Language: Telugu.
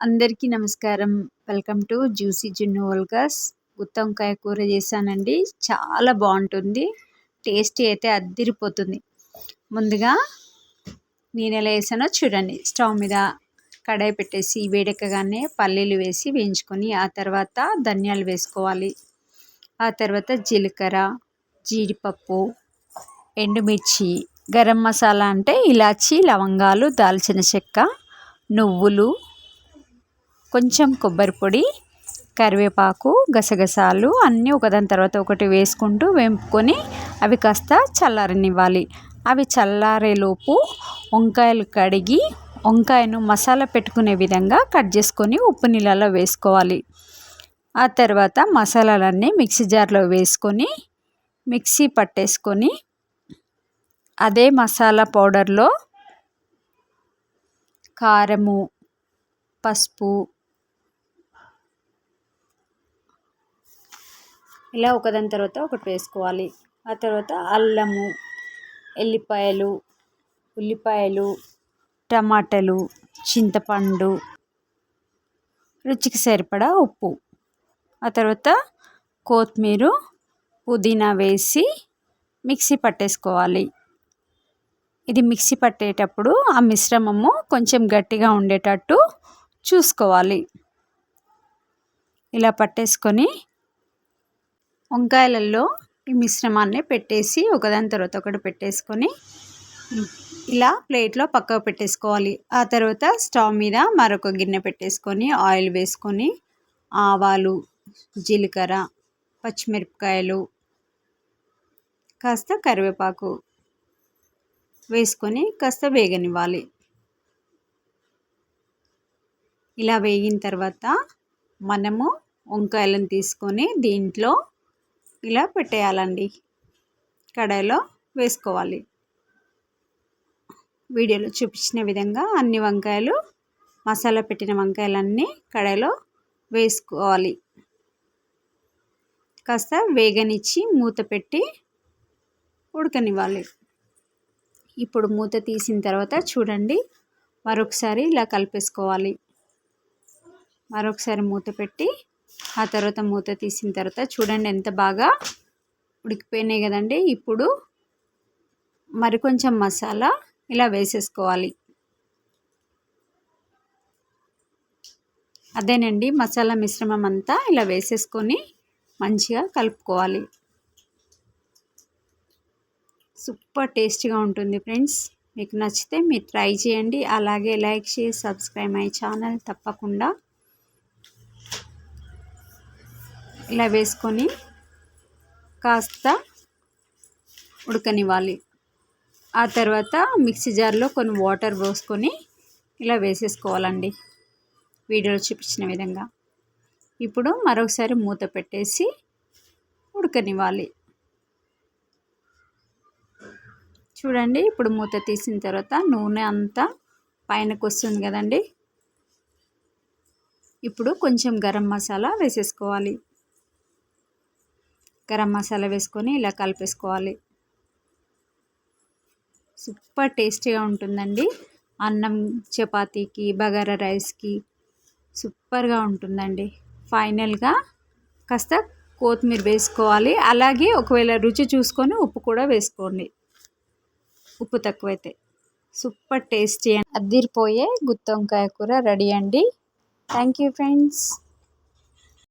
అందరికీ నమస్కారం. వెల్కమ్ టు జ్యూసీ జున్ను వల్గస్ గుత్తంకాయ కూర చేశానండి. చాలా బాగుంటుంది. టేస్టీ అయితే అద్దిరిపోతుంది. ముందుగా నేను ఎలా వేసానో చూడండి. స్టవ్ మీద కడాయి పెట్టేసి వేడెక్కగానే పల్లీలు వేసి వేయించుకొని ఆ తర్వాత ధనియాలు వేసుకోవాలి. ఆ తర్వాత జీలకర్ర జీడిపప్పు ఎండుమిర్చి గరం మసాలా అంటే ఇలాచి లవంగాలు దాల్చిన చెక్క నువ్వులు కొంచెం కొబ్బరి పొడి కరివేపాకు గసగసాలు అన్నీ ఒకదాని తర్వాత ఒకటి వేసుకుంటూ వేపుకొని అవి కాస్త చల్లారనివ్వాలి. అవి చల్లారేలోపు వంకాయలు కడిగి వంకాయను మసాలా పెట్టుకునే విధంగా కట్ చేసుకొని ఉప్పు నీళ్ళలో వేసుకోవాలి. ఆ తర్వాత మసాలాలన్నీ మిక్సీ జార్లో వేసుకొని మిక్సీ పట్టేసుకొని అదే మసాలా పౌడర్లో కారము పసుపు ఇలా ఒకదాని తర్వాత ఒకటి వేసుకోవాలి. ఆ తర్వాత అల్లము ఎల్లిపాయలు ఉల్లిపాయలు టమాటాలు చింతపండు రుచికి సరిపడా ఉప్పు. ఆ తర్వాత కొత్తిమీర పుదీనా వేసి మిక్సీ పట్టేసుకోవాలి. ఇది మిక్సీ పట్టేటప్పుడు ఆ మిశ్రమము కొంచెం గట్టిగా ఉండేటట్టు చూసుకోవాలి. ఇలా పట్టేసుకొని వంకాయలలో ఈ మిశ్రమాన్ని పెట్టేసి ఒకదాని తర్వాత ఒకటి పెట్టేసుకొని ఇలా ప్లేట్లో పక్కకు పెట్టేసుకోవాలి. ఆ తర్వాత స్టవ్ మీద మరొక గిన్నె పెట్టేసుకొని ఆయిల్ వేసుకొని ఆవాలు జీలకర్ర పచ్చిమిరపకాయలు కాస్త కరివేపాకు వేసుకొని కాస్త వేగనివ్వాలి. ఇలా వేగిన తర్వాత మనము వంకాయలను తీసుకొని దీంట్లో ఇలా పెట్టేయాలండి. కడాయిలో వేసుకోవాలి. వీడియోలో చూపించిన విధంగా అన్ని వంకాయలు మసాలా పెట్టిన వంకాయలన్నీ కడాయిలో వేసుకోవాలి. కాస్త వేగనిచ్చి మూత పెట్టి ఉడకనివ్వాలి. ఇప్పుడు మూత తీసిన తర్వాత చూడండి మరొకసారి ఇలా కలిపేసుకోవాలి. మరొకసారి మూత పెట్టి ఆ తర్వాత మూత తీసిన తర్వాత చూడండి ఎంత బాగా ఉడికిపోయినాయి కదండి. ఇప్పుడు మరికొంచెం మసాలా ఇలా వేసేసుకోవాలి. అదేనండి మసాలా మిశ్రమం అంతా ఇలా వేసేసుకొని మంచిగా కలుపుకోవాలి. సూపర్ టేస్టీగా ఉంటుంది ఫ్రెండ్స్. మీకు నచ్చితే మీరు ట్రై చేయండి. అలాగే లైక్ చేసి సబ్స్క్రైబ్ మై ఛానల్ తప్పకుండా. ఇలా వేసుకొని కాస్త ఉడకనివ్వాలి. ఆ తర్వాత మిక్సీ జార్లో కొన్ని వాటర్ పోసుకొని ఇలా వేసేసుకోవాలండి. వీడియోలో చూపించిన విధంగా. ఇప్పుడు మరొకసారి మూత పెట్టేసి ఉడకనివ్వాలి. చూడండి ఇప్పుడు మూత తీసిన తర్వాత నూనె అంతా పైనకు వస్తుంది కదండి. ఇప్పుడు కొంచెం గరం మసాలా వేసేసుకోవాలి. గరం మసాలా వేసుకొని ఇలా కలిపేసుకోవాలి. సూపర్ టేస్టీగా ఉంటుందండి. అన్నం చపాతీకి బగారా రైస్కి సూపర్గా ఉంటుందండి. ఫైనల్గా కాస్త కొత్తిమీర వేసుకోవాలి. అలాగే ఒకవేళ రుచి చూసుకొని ఉప్పు కూడా వేసుకోండి. ఉప్పు తక్కువైతే. సూపర్ టేస్టీ అద్దిరిపోయే గుత్తొంకాయ కూర రెడీ అండి. Thank you friends.